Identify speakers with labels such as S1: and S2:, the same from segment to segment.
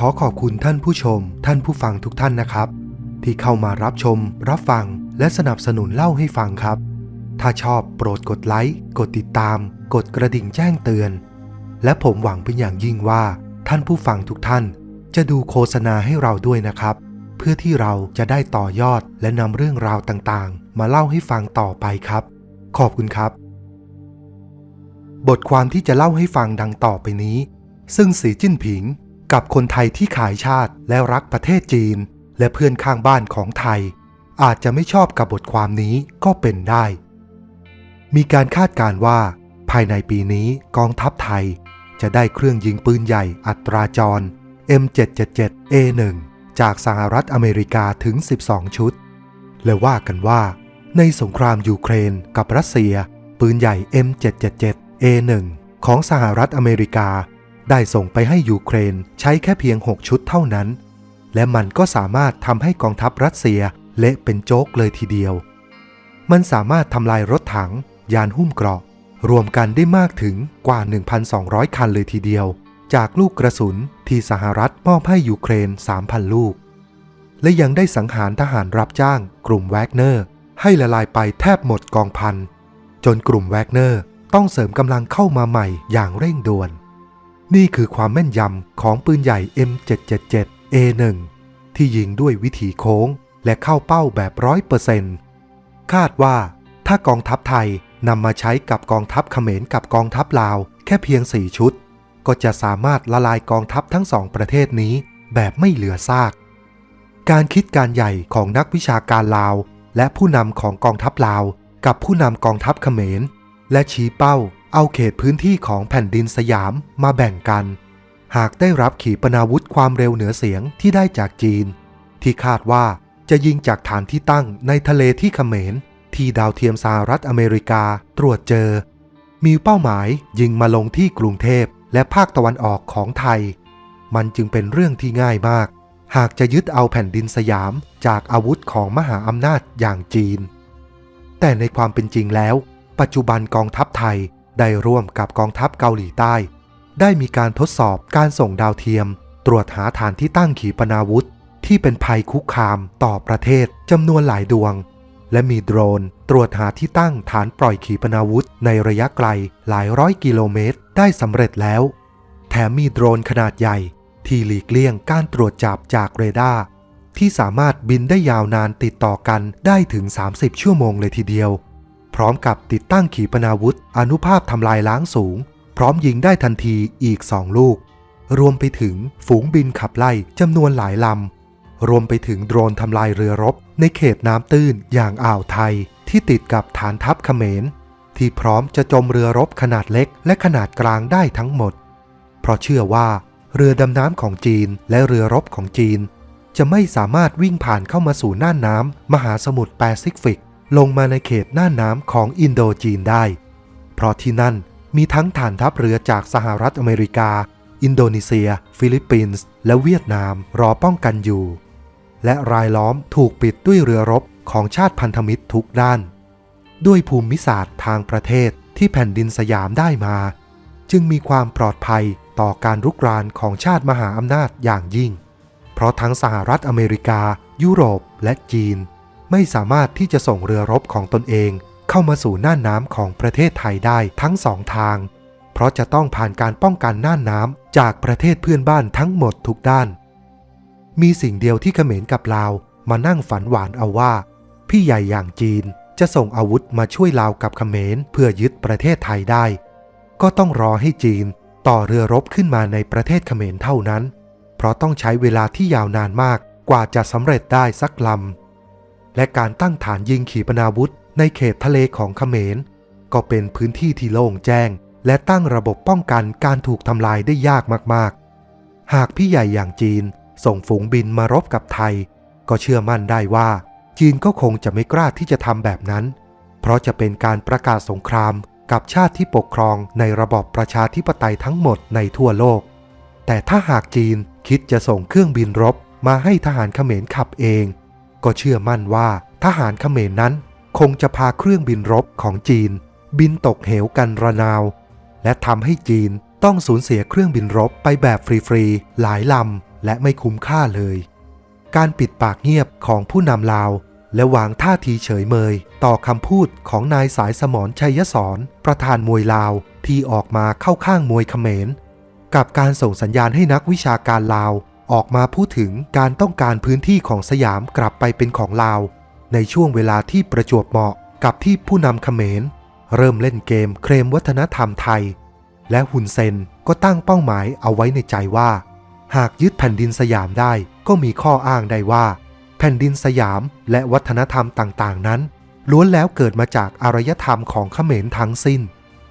S1: ขอขอบคุณท่านผู้ชม ท่านผู้ฟังทุกท่านนะครับ ที่เข้ามารับชม รับฟัง และสนับสนุนเล่าให้ฟังครับ ถ้าชอบโปรดกดไลค์กดติดตาม กดกระดิ่งแจ้งเตือน และผมหวังเป็นอย่างยิ่งว่า ท่านผู้ฟังทุกท่าน จะดูโฆษณาให้เราด้วยนะครับ เพื่อที่เราจะได้ต่อยอดและนำเรื่องราวต่างๆ มาเล่าให้ฟังต่อไปครับ ขอบคุณครับ บทความที่จะเล่าให้ฟังดังต่อไปนี้ ซึ่งสีจิ้นผิง กับคนไทยที่ขายชาติและรักประเทศจีน และเพื่อนข้างบ้านของไทย อาจจะไม่ชอบกับบทความนี้ก็เป็นได้ มีการคาดการณ์ว่า ภายในปีนี้กองทัพไทย จะได้เครื่องยิงปืนใหญ่อัตราจร M777A1 จากสหรัฐอเมริกาถึง 12 ชุด และว่ากันว่า ในสงครามยูเครนกับรัสเซีย ปืนใหญ่ M777A1 ของสหรัฐอเมริกา ได้ส่งไปให้ยูเครนใช้แค่เพียง 6 ชุดเท่านั้น และมันก็สามารถทำให้กองทัพรัสเซียเละเป็นโจ๊กเลยทีเดียว มันสามารถทำลายรถถัง ยานหุ้มเกราะ รวมกันได้มากถึงกว่า 1,200 คันเลยทีเดียว จากลูกกระสุนที่สหรัฐมอบให้ยูเครน 3,000 ลูก และยังได้สังหารทหารรับจ้างกลุ่มแวกเนอร์ ให้ละลายไปแทบหมดกองพัน จนกลุ่มแวกเนอร์ต้องเสริมกำลังเข้ามาใหม่อย่างเร่งด่วน นี่คือความแม่นยำของปืนใหญ่ M777A1 ที่ยิงด้วยวิถีโค้งและเข้าเป้าแบบร้อยเปอร์เซนต์คาดว่าถ้ากองทัพไทยนำมาใช้กับกองทัพเขมรกับกองทัพลาว แค่เพียง4ชุด ก็จะสามารถละลายกองทัพทั้งสองประเทศนี้แบบไม่เหลือซาก การคิดการใหญ่ของนักวิชาการลาว และผู้นำของกองทัพลาว กับผู้นำกองทัพเขมร และชี้เป้า เอาเขตพื้นที่ของแผ่นดินสยามมาแบ่งกัน หากได้รับขีปนาวุธความเร็วเหนือเสียงที่ได้จากจีน ที่คาดว่าจะยิงจากฐานที่ตั้งในทะเลที่เขมร ที่ดาวเทียมสหรัฐอเมริกาตรวจเจอ มีเป้าหมายยิงมาลงที่กรุงเทพและภาคตะวันออกของไทย มันจึงเป็นเรื่องที่ง่ายมาก หากจะยึดเอาแผ่นดินสยามจากอาวุธของมหาอำนาจอย่างจีน แต่ในความเป็นจริงแล้ว ปัจจุบันกองทัพไทย ได้ร่วมกับกองทัพเกาหลีใต้ ได้มีการทดสอบการส่งดาวเทียม ตรวจหาฐานที่ตั้งขีปนาวุธ ที่เป็นภัยคุกคามต่อประเทศจำนวนหลายดวง และมีโดรนตรวจหาที่ตั้งฐานปล่อยขีปนาวุธ ในระยะไกลหลายร้อยกิโลเมตรได้สำเร็จแล้ว แถมมีโดรนขนาดใหญ่ ที่หลีกเลี่ยงการตรวจจับจากเรดาร์ที่สามารถบินได้ยาวนานติดต่อกันได้ถึง 30 ชั่วโมงเลยทีเดียว พร้อมกับติดตั้งขีปนาวุธอนุภาพทำลายล้างสูง พร้อมยิงได้ทันทีอีกสองลูก รวมไปถึงฝูงบินขับไล่จำนวนหลายลำ รวมไปถึงโดรนทำลายเรือรบ ในเขตน้ำตื้นอย่างอ่าวไทย ที่ติดกับฐานทัพเขมร ที่พร้อมจะจมเรือรบขนาดเล็กและขนาดกลางได้ทั้งหมด เพราะเชื่อว่า เรือดำน้ำของจีนและเรือรบของจีน จะไม่สามารถวิ่งผ่านเข้ามาสู่น่านน้ำมหาสมุทรแปซิฟิก ลงมาในเขตหน่านน้ำของอินโดจีนได้ เพราะที่นั่นมีทั้งฐานทัพเรือจากสหรัฐอเมริกา อินโดนีเซีย ฟิลิปปินส์ และเวียดนามรอป้องกันอยู่ และรายล้อมถูกปิดด้วยเรือรบของชาติพันธมิตรทุกด้าน ด้วยภูมิศาสตร์ทางประเทศที่แผ่นดินสยามได้มา จึงมีความปลอดภัยต่อการรุกรานของชาติมหาอำนาจอย่างยิ่ง เพราะทั้งสหรัฐอเมริกา ยุโรปและจีน ไม่สามารถที่จะส่งเรือรบของตนเอง เข้ามาสู่น่านน้ำของประเทศไทยได้ทั้งสองทาง เพราะจะต้องผ่านการป้องกันน่านน้ำจากประเทศเพื่อนบ้านทั้งหมดทุกด้าน มีสิ่งเดียวที่เขมรกับลาวมานั่งฝันหวานเอาว่า พี่ใหญ่อย่างจีนจะส่งอาวุธมาช่วยลาวกับเขมรเพื่อยึดประเทศไทยได้ ก็ต้องรอให้จีนต่อเรือรบขึ้นมาในประเทศเขมรเท่านั้น เพราะต้องใช้เวลาที่ยาวนานมากกว่าจะสำเร็จได้สักลำ และการตั้งฐานยิงขีปนาวุธในเขตทะเลของเขมร ก็เป็นพื้นที่ที่โล่งแจ้ง และตั้งระบบป้องกันการถูกทำลายได้ยากมากๆ หากพี่ใหญ่อย่างจีนส่งฝูงบินมารบกับไทย ก็เชื่อมั่นได้ว่า จีนก็คงจะไม่กล้าที่จะทำแบบนั้น เพราะจะเป็นการประกาศสงครามกับชาติที่ปกครองในระบอบประชาธิปไตยทั้งหมดในทั่วโลก แต่ถ้าหากจีนคิดจะส่งเครื่องบินรบมาให้ทหารเขมรขับเอง ก็เชื่อมั่นว่าทหารเขมรนั้น คงจะพาเครื่องบินรบของจีน บินตกเหวกันระนาว และทำให้จีนต้องสูญเสียเครื่องบินรบไปแบบฟรีๆ หลายลำและไม่คุ้มค่าเลย การปิดปากเงียบของผู้นำลาว และวางท่าทีเฉยเมย ต่อคำพูดของนายสายสมรชัยสอนประธานมวยลาวที่ออกมาเข้าข้างมวยเขมร กับการส่งสัญญาณให้นักวิชาการลาว ออกมาพูดถึงการต้องการพื้นที่ของสยามกลับไปเป็นของลาว ในช่วงเวลาที่ประจวบเหมาะกับที่ผู้นำเขมร เริ่มเล่นเกมเคลมวัฒนธรรมไทย และฮุนเซนก็ตั้งเป้าหมายเอาไว้ในใจว่า หากยึดแผ่นดินสยามได้ก็มีข้ออ้างได้ว่า แผ่นดินสยามและวัฒนธรรมต่างๆ นั้น ล้วนแล้วเกิดมาจากอารยธรรมของเขมรทั้งสิ้น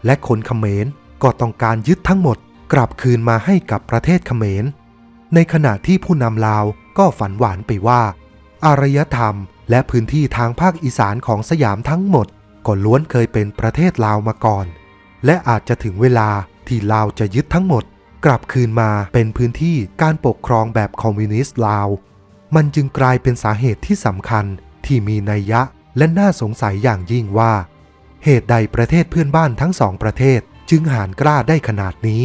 S1: และคนเขมรก็ต้องการยึดทั้งหมดกลับคืนมาให้กับประเทศเขมร ในขณะที่ผู้นำลาวก็ฝันหวานไปว่า อารยธรรมและพื้นที่ทางภาคอีสานของสยามทั้งหมด ก็ล้วนเคยเป็นประเทศลาวมาก่อน และอาจจะถึงเวลาที่ลาวจะยึดทั้งหมด กลับคืนมาเป็นพื้นที่การปกครองแบบคอมมิวนิสต์ลาว มันจึงกลายเป็นสาเหตุที่สำคัญที่มีนัยยะและน่าสงสัยอย่างยิ่งว่า เหตุใดประเทศเพื่อนบ้านทั้งสองประเทศจึงหารกล้าได้ขนาดนี้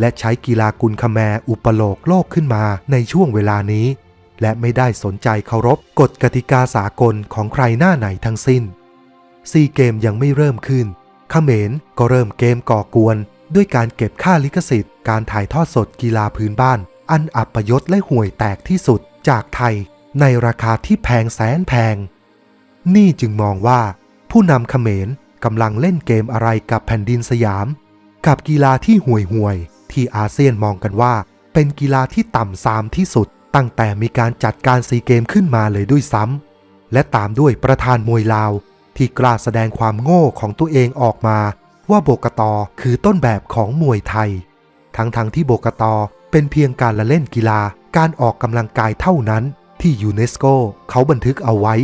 S1: และใช้กีฬากุลคแมร์อุปโลกโลกขึ้นมาในช่วงเวลานี้ และไม่ได้สนใจเคารพกฎกติกาสากลของใครหน้าไหนทั้งสิ้นซีเกมยังไม่เริ่มขึ้นเขมรก็เริ่มเกมก่อกวน ด้วยการเก็บค่าลิขสิทธิ์การถ่ายทอดสดกีฬาพื้นบ้าน อันอัปยศและห่วยแตกที่สุดจากไทย ในราคาที่แพงแสนแพง นี่จึงมองว่า ผู้นำเขมรกำลังเล่นเกมอะไรกับแผ่นดินสยาม กับกีฬาที่ห่วยห่วย ที่อาเซียนมองกันว่า เป็นกีฬาที่ต่ำซามที่สุด ตั้งแต่มีการจัดการซีเกมขึ้นมาเลยด้วยซ้ำและตามด้วยประธานมวยลาว ที่กล้าแสดงความโง่ของตัวเองออกมา ว่าโบกตอคือต้นแบบของมวยไทย ทั้งๆทที่โบกตอเป็นเพียงการละเล่นกีฬาการออกกำลังกายเท่านั้น ที่ยูเนสโกเขาบันทึกเอาไว้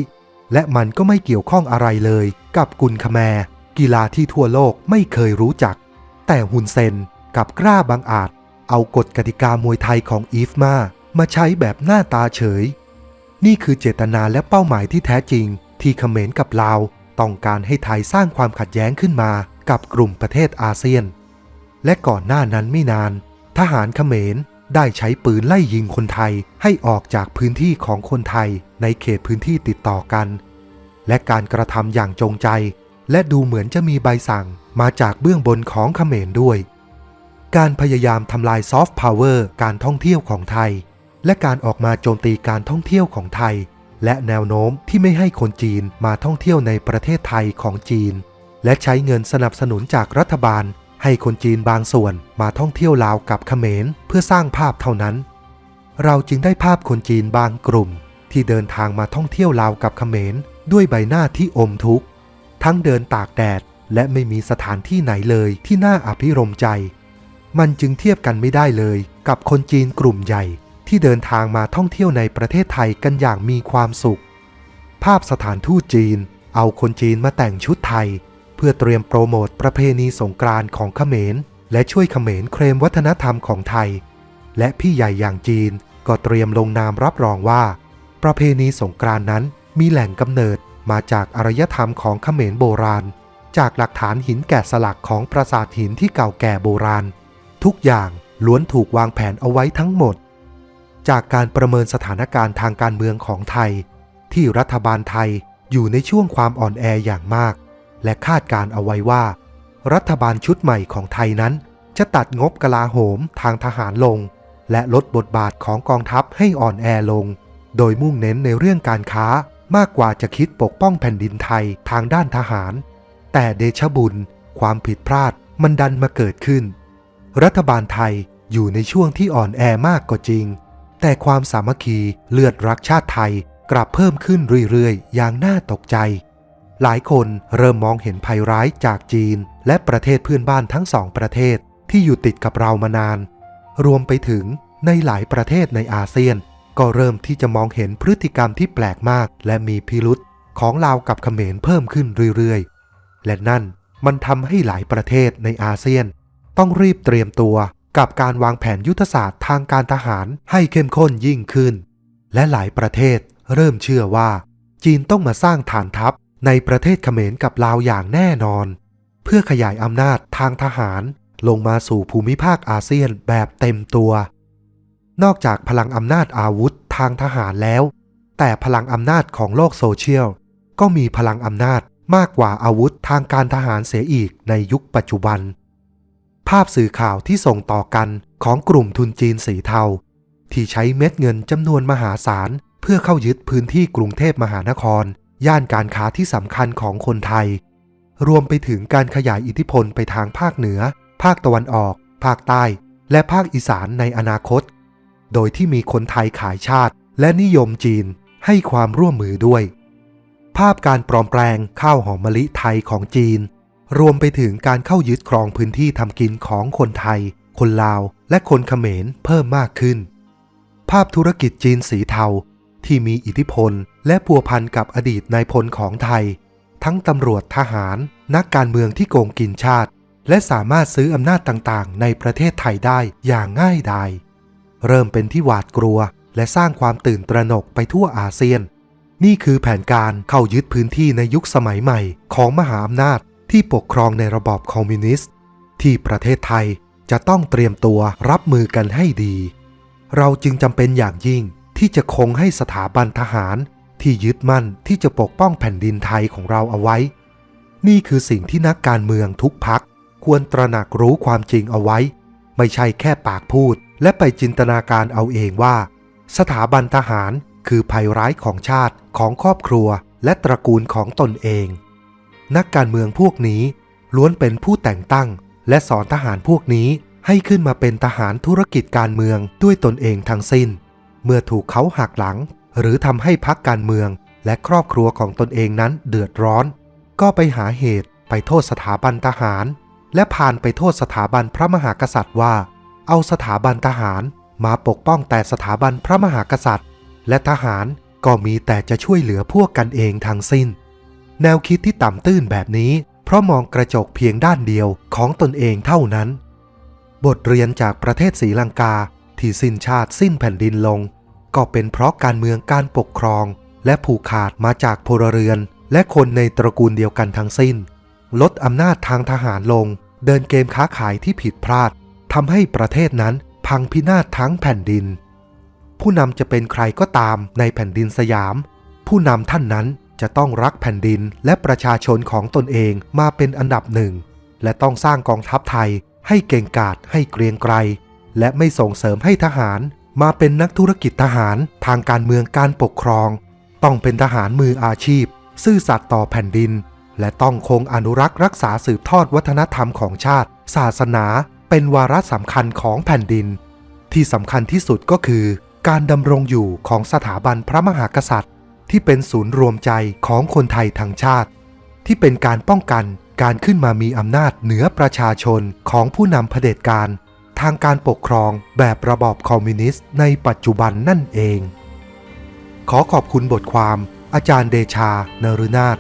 S1: และมันก็ไม่เกี่ยวข้องอะไรเลย กับกุลคแมกีฬาที่ทั่วโลกไม่เคยรู้จัก แต่ฮุนเซน กับกล้าบางอาจ เอากฎกติกามวยไทยของอีฟมา มาใช้แบบหน้าตาเฉย นี่คือเจตนาและเป้าหมายที่แท้จริง ที่เขมรกับลาวต้องการให้ไทยสร้างความขัดแย้งขึ้นมากับกลุ่มประเทศอาเซียน และก่อนหน้านั้นไม่นาน ทหารเขมรได้ใช้ปืนไล่ยิงคนไทยให้ออกจากพื้นที่ของคนไทยในเขตพื้นที่ติดต่อกัน และการกระทำอย่างจงใจ และดูเหมือนจะมีใบสั่งมาจากเบื้องบนของเขมรด้วย การพยายามทำลายซอฟต์พาวเวอร์การท่องเที่ยวของไทย และการออกมาโจมตีการท่องเที่ยวของไทย และแนวโน้มที่ไม่ให้คนจีนมาท่องเที่ยวในประเทศไทยของจีน และใช้เงินสนับสนุนจากรัฐบาล ให้คนจีนบางส่วนมาท่องเที่ยวลาวกับเขมรเพื่อสร้างภาพเท่านั้น เราจึงได้ภาพคนจีนบางกลุ่ม ที่เดินทางมาท่องเที่ยวลาวกับเขมรด้วยใบหน้าที่อมทุกข์ทั้งเดินตากแดดและไม่มีสถานที่ไหนเลยที่น่าอภิรมใจ มันจึงเทียบกันไม่ได้เลยกับคนจีนกลุ่มใหญ่ ที่เดินทางมาท่องเที่ยวในประเทศไทยกันอย่างมีความสุข ภาพสถานทูตจีน เอาคนจีนมาแต่งชุดไทย เพื่อเตรียมโปรโมทประเพณีสงกรานต์ของเขมร และช่วยเขมรเคลมวัฒนธรรมของไทย และพี่ใหญ่อย่างจีนก็เตรียมลงนามรับรองว่า ประเพณีสงกรานต์นั้นมีแหล่งกำเนิดมาจากอารยธรรมของเขมรโบราณ จากหลักฐานหินแกะสลักของปราสาทหินที่เก่าแก่โบราณ ทุกอย่างล้วนถูกวางแผนเอาไว้ทั้งหมด จากการประเมินสถานการณ์ทางการเมืองของไทย ที่รัฐบาลไทยอยู่ในช่วงความอ่อนแออย่างมาก และคาดการเอาไว้ว่า รัฐบาลชุดใหม่ของไทยนั้น จะตัดงบกลาโหมทางทหารลง และลดบทบาทของกองทัพให้อ่อนแอลง โดยมุ่งเน้นในเรื่องการค้ามากกว่าจะคิดปกป้องแผ่นดินไทยทางด้านทหาร แต่เดชะบุญ ความผิดพลาดมันดันมาเกิดขึ้น รัฐบาลไทยอยู่ในช่วงที่อ่อนแอมากก็จริง แต่ความสามัคคีเลือดรักชาติไทยกลับเพิ่มขึ้นเรื่อยๆ อย่างน่าตกใจ หลายคนเริ่มมองเห็นภัยร้ายจากจีน และประเทศเพื่อนบ้านทั้งสองประเทศที่อยู่ติดกับเรามานาน รวมไปถึงในหลายประเทศในอาเซียน ก็เริ่มที่จะมองเห็นพฤติกรรมที่แปลกมาก และมีพิรุษของลาวกับเขมรเพิ่มขึ้นเรื่อยๆ และนั่นมันทำให้หลายประเทศในอาเซียน ต้องรีบเตรียมตัวกับการวางแผนยุทธศาสตร์ทางการทหารให้เข้มข้นยิ่งขึ้น และหลายประเทศเริ่มเชื่อว่า จีนต้องมาสร้างฐานทัพในประเทศเขมรกับลาวอย่างแน่นอน เพื่อขยายอำนาจทางทหารลงมาสู่ภูมิภาคอาเซียนแบบเต็มตัว นอกจากพลังอำนาจอาวุธทางทหารแล้ว แต่พลังอำนาจของโลกโซเชียล ก็มีพลังอำนาจมากกว่าอาวุธทางการทหารเสียอีกในยุคปัจจุบัน ภาพสื่อข่าวที่ส่งต่อกันของกลุ่มทุนจีนสีเทา ที่ใช้เม็ดเงินจำนวนมหาศาล เพื่อเข้ายึดพื้นที่กรุงเทพมหานคร ย่านการค้าที่สำคัญของคนไทย รวมไปถึงการขยายอิทธิพลไปทางภาคเหนือ ภาคตะวันออก ภาคใต้ และภาคอีสานในอนาคต โดยที่มีคนไทยขายชาติและนิยมจีนให้ความร่วมมือด้วย ภาพการปลอมแปลงข้าวหอมมะลิไทยของจีน รวมไปถึงการเข้ายึดครองพื้นที่ทำกินของคนไทย คนลาว และคนเขมรเพิ่มมากขึ้น ภาพธุรกิจจีนสีเทาที่มีอิทธิพล และพัวพันกับอดีตนายพลของไทย ทั้งตำรวจทหาร นักการเมืองที่โกงกินชาติ และสามารถซื้ออำนาจต่างๆ ในประเทศไทยได้อย่างง่ายดายเริ่มเป็นที่หวาดกลัว และสร้างความตื่นตระหนกไปทั่วอาเซียน นี่คือแผนการเข้ายึดพื้นที่ในยุคสมัยใหม่ของมหาอำนาจ ที่ปกครองในระบอบคอมมิวนิสต์ ที่ประเทศไทยจะต้องเตรียมตัวรับมือกันให้ดี เราจึงจำเป็นอย่างยิ่งที่จะคงให้สถาบันทหารที่ยึดมั่นที่จะปกป้องแผ่นดินไทยของเราเอาไว้ นี่คือสิ่งที่นักการเมืองทุกพักควรตระหนักรู้ความจริงเอาไว้ ไม่ใช่แค่ปากพูด และไปจินตนาการเอาเองว่า สถาบันทหารคือภัยร้ายของชาติของครอบครัวและตระกูลของตนเอง นักการเมืองพวกนี้ ล้วนเป็นผู้แต่งตั้ง และสอนทหารพวกนี้ให้ขึ้นมาเป็นทหารธุรกิจการเมืองด้วยตนเองทั้งสิ้น เมื่อถูกเขาหักหลัง หรือทำให้พักการเมือง และครอบครัวของตนเองนั้นเดือดร้อน ก็ไปหาเหตุไปโทษสถาบันทหาร และผ่านไปโทษสถาบันพระมหากษัตริย์ว่า เอาสถาบันทหารมาปกป้องแต่สถาบันพระมหากษัตริย์ และทหารก็มีแต่จะช่วยเหลือพวกกันเองทั้งสิ้น แนวคิดที่ต่ำตื้นแบบนี้ เพราะมองกระจกเพียงด้านเดียวของตนเองเท่านั้น บทเรียนจากประเทศศรีลังกาที่สิ้นชาติสิ้นแผ่นดินลง ก็เป็นเพราะการเมืองการปกครอง และผูกขาดมาจากพลเรือน และคนในตระกูลเดียวกันทั้งสิ้น ลดอำนาจทางทหารลง เดินเกมค้าขายที่ผิดพลาดทำให้ประเทศนั้นพังพินาศทั้งแผ่นดิน ผู้นำจะเป็นใครก็ตามในแผ่นดินสยาม ผู้นำท่านนั้น จะต้องรักแผ่นดินและประชาชนของตนเองมาเป็นอันดับหนึ่ง และต้องสร้างกองทัพไทยให้เก่งกาจให้เกรียงไกรและไม่ส่งเสริมให้ทหาร มาเป็นนักธุรกิจทหารทางการเมืองการปกครอง ต้องเป็นทหารมืออาชีพ ซื่อสัตย์ต่อแผ่นดิน และต้องคงอนุรักษ์รักษาสืบทอดวัฒนธรรมของชาติ ศาสนา เป็นวาระสำคัญของแผ่นดิน ที่สำคัญที่สุดก็คือ การดำรงอยู่ของสถาบันพระมหากษัตริย์ ที่เป็นศูนย์รวมใจของคนไทยทั้งชาติ ที่เป็นการป้องกันการขึ้นมามีอำนาจเหนือประชาชนของผู้นำเผด็จการ ทางการปกครองแบบระบอบคอมมิวนิสต์ในปัจจุบันนั่นเอง ขอขอบคุณบทความ อาจารย์เดชานรุนาถ